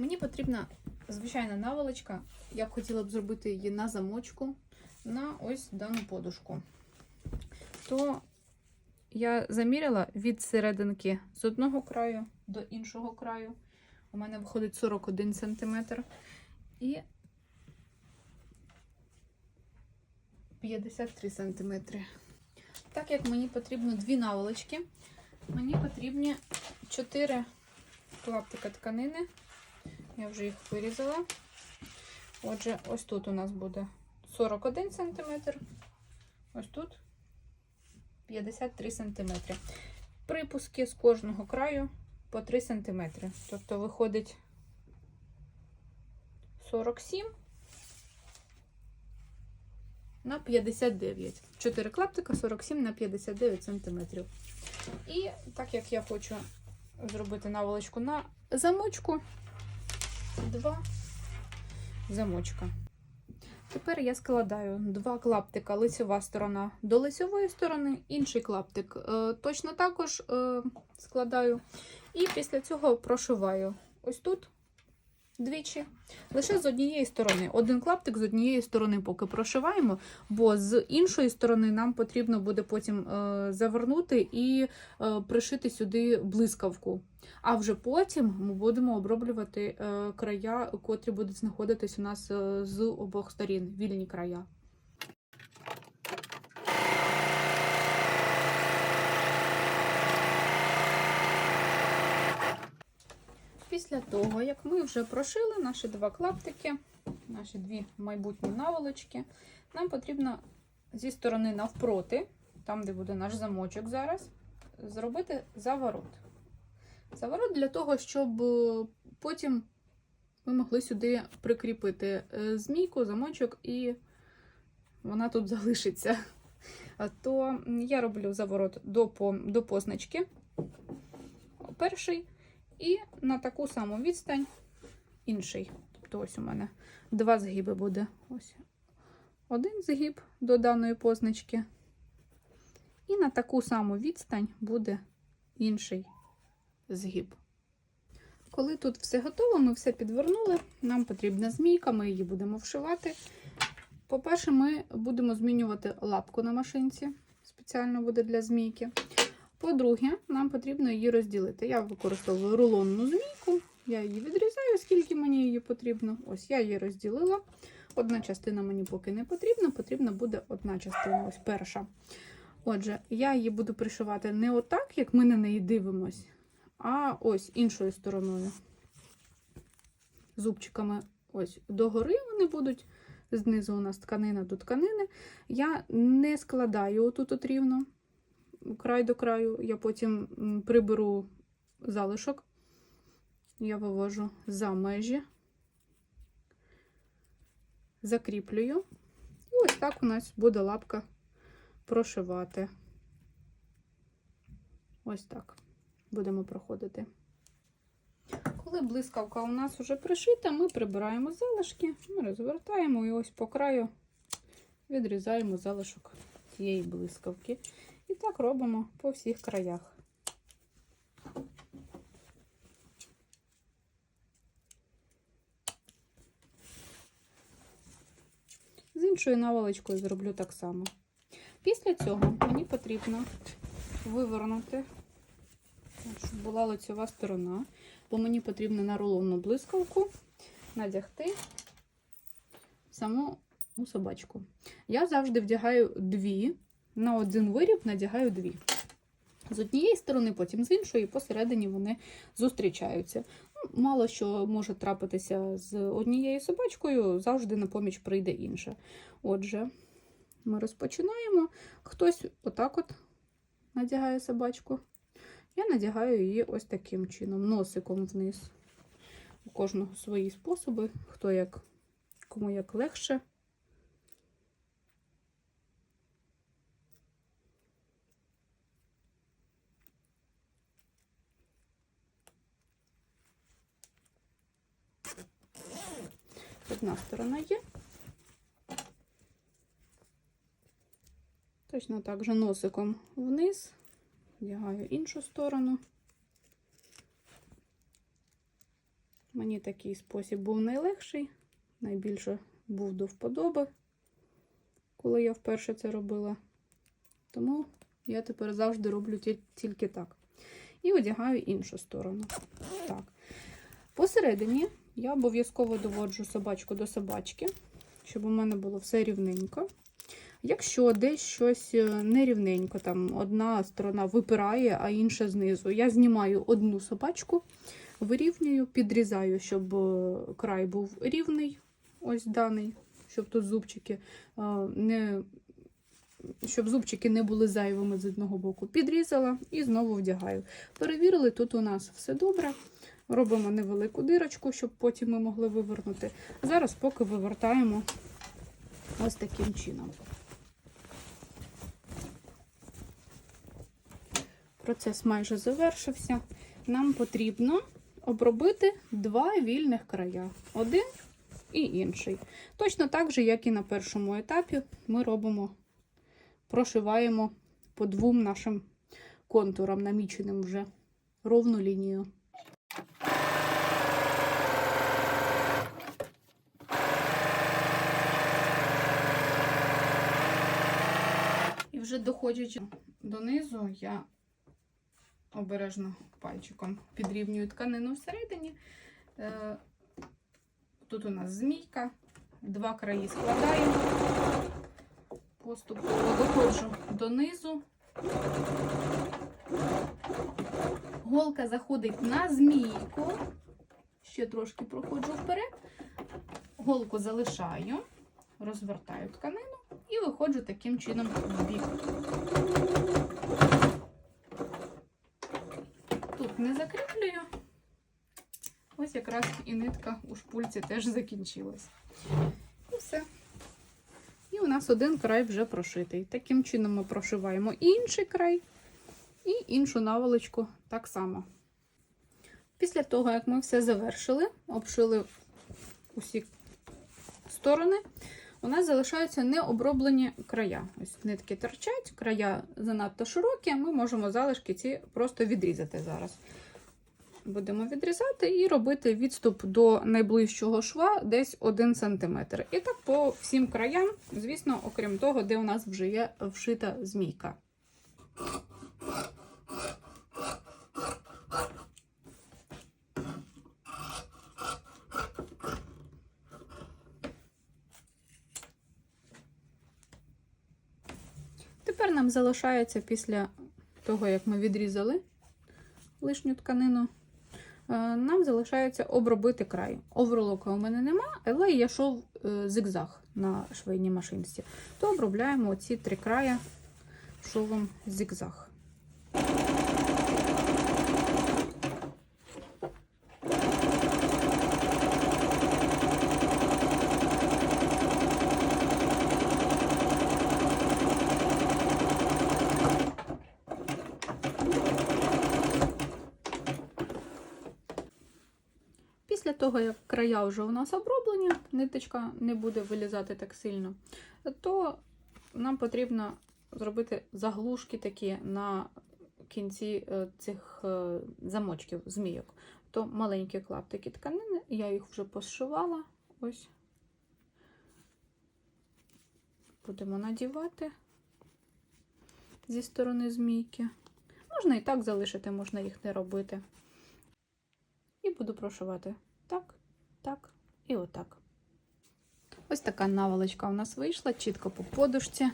Мені потрібна звичайна наволочка. Я б хотіла б зробити її на замочку на ось дану подушку. То я заміряла від серединки з одного краю до іншого краю. У мене виходить 41 см. І 53 см. Так як мені потрібно дві наволочки, мені потрібні 4 клаптика тканини. Я вже їх вирізала. Отже, ось тут у нас буде 41 см. Ось тут 53 см. Припуски з кожного краю по 3 см. Тобто виходить 47 на 59. 4 клаптика 47 на 59 см. І так як я хочу зробити наволочку на замочку, два замочка. Тепер я складаю два клаптика лицьова сторона до лицьової сторони, інший клаптик е, точно також е, складаю. І після цього прошиваю ось тут двічі, лише з однієї сторони. Один клаптик з однієї сторони поки прошиваємо, бо з іншої сторони нам потрібно буде потім е, завернути і е, пришити сюди блискавку. А вже потім ми будемо оброблювати е, края, котрі будуть знаходитись у нас з обох сторін, вільні края. Після того, як ми вже прошили наші два клаптики, наші дві майбутні наволочки, нам потрібно зі сторони навпроти, там, де буде наш замочок зараз, зробити заворот. Заворот для того, щоб е, потім ми могли сюди прикріпити е, змійку, замочок, і вона тут залишиться. То я роблю заворот до, до позначки. Перший. І на таку саму відстань інший. Тобто ось у мене два згиби буде. Ось один згиб до даної позначки. І на таку саму відстань буде інший згиб. Коли тут все готово, ми все підвернули. Нам потрібна змійка, ми її будемо вшивати. По-перше, ми будемо змінювати лапку на машинці. Спеціально буде для змійки. По-друге, нам потрібно її розділити. Я використовую рулонну змійку, я її відрізаю, скільки мені її потрібно. Ось я її розділила. Одна частина мені поки не потрібна, потрібна буде одна частина, ось перша. Отже, я її буду пришивати не отак, як ми на неї дивимось, а ось іншою стороною. Зубчиками ось догори вони будуть. Знизу у нас тканина до тканини. Я не складаю отут от рівно край до краю. Я потім приберу залишок. Я вивожу за межі, закріплюю. І ось так у нас буде лапка прошивати. Ось так будемо проходити. Коли блискавка у нас вже пришита, ми прибираємо залишки, ми розвертаємо і ось по краю відрізаємо залишок цієї блискавки. І так робимо по всіх краях. З іншою наволочкою зроблю так само. Після цього мені потрібно вивернути, щоб була лицьова сторона, бо мені потрібно на рулонну блискавку надягти саму собачку. Я завжди вдягаю дві на один виріб надягаю дві. З однієї сторони, потім з іншої, посередині вони зустрічаються. Ну, Мало що може трапитися з однією собачкою, завжди на поміч прийде інша. Отже, ми розпочинаємо. Хтось отак от надягає собачку. Я надягаю її ось таким чином, носиком вниз. У кожного свої способи, хто як, кому як легше. Одна сторона є. Точно так же носиком вниз, вдягаю іншу сторону. Мені такий спосіб був найлегший, найбільше був до вподоби, коли я вперше це робила. Тому я тепер завжди роблю тільки так. І одягаю іншу сторону. Так. Посередині я обов'язково доводжу собачку до собачки, щоб у мене було все рівненько. Якщо десь щось е, нерівненько, там одна сторона випирає, а інша знизу, я знімаю одну собачку, вирівнюю, підрізаю, щоб е, край був рівний, ось даний, щоб тут зубчики е, не. Щоб зубчики не були зайвими з одного боку, підрізала і знову вдягаю. Перевірили, тут у нас все добре. Робимо невелику дирочку, щоб потім ми могли вивернути. Зараз поки вивертаємо ось таким чином. Процес майже завершився. Нам потрібно обробити два вільних края. Один і інший. Точно так же, як і на першому етапі, ми робимо, прошиваємо по двом нашим контурам, наміченим вже ровну лінію. І вже доходячи донизу, я обережно пальчиком підрівнюю тканину всередині. Е, Тут у нас змійка, два краї складаємо, поступово доходжу донизу. Голка заходить на змійку, ще трошки проходжу вперед, голку залишаю, розвертаю тканину і виходжу таким чином в бік. Тут не закріплюю. Ось якраз і нитка у шпульці теж закінчилась. І все. І у нас один край вже прошитий. Таким чином ми прошиваємо інший край, і іншу наволочку так само. Після того, як ми все завершили, обшили усі сторони, у нас залишаються необроблені края. Ось нитки торчать, края занадто широкі, ми можемо залишки ці просто відрізати зараз. Будемо відрізати і робити відступ до найближчого шва десь 1 см. І так по всім краям, звісно, окрім того, де у нас вже є вшита змійка. Тепер нам залишається після того, як ми відрізали лишню тканину, е, нам залишається обробити край. Оверлока у мене нема, але я шов е, зигзаг на швейній машинці. То обробляємо ці три края шовом зигзаг. Після того, як края вже у нас оброблені, ниточка не буде вилізати так сильно, то нам потрібно зробити заглушки такі на кінці е, цих е, замочків, змійок. То маленькі клаптики тканини, я їх вже пошивала. Ось. Будемо надівати зі сторони змійки. Можна і так залишити, можна їх не робити. І буду прошивати і отак. Ось така наволочка у нас вийшла, чітко по подушці.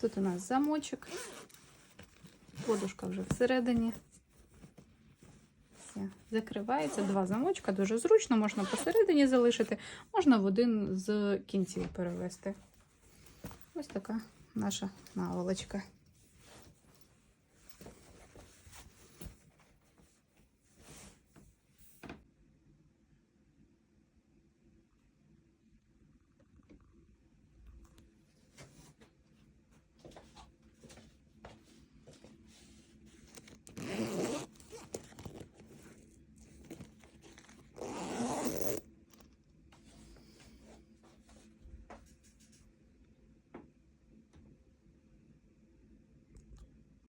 Тут у нас замочок, подушка вже всередині. Все, закривається два замочка, дуже зручно, можна посередині залишити, можна в один з кінців перевести. Ось така наша наволочка.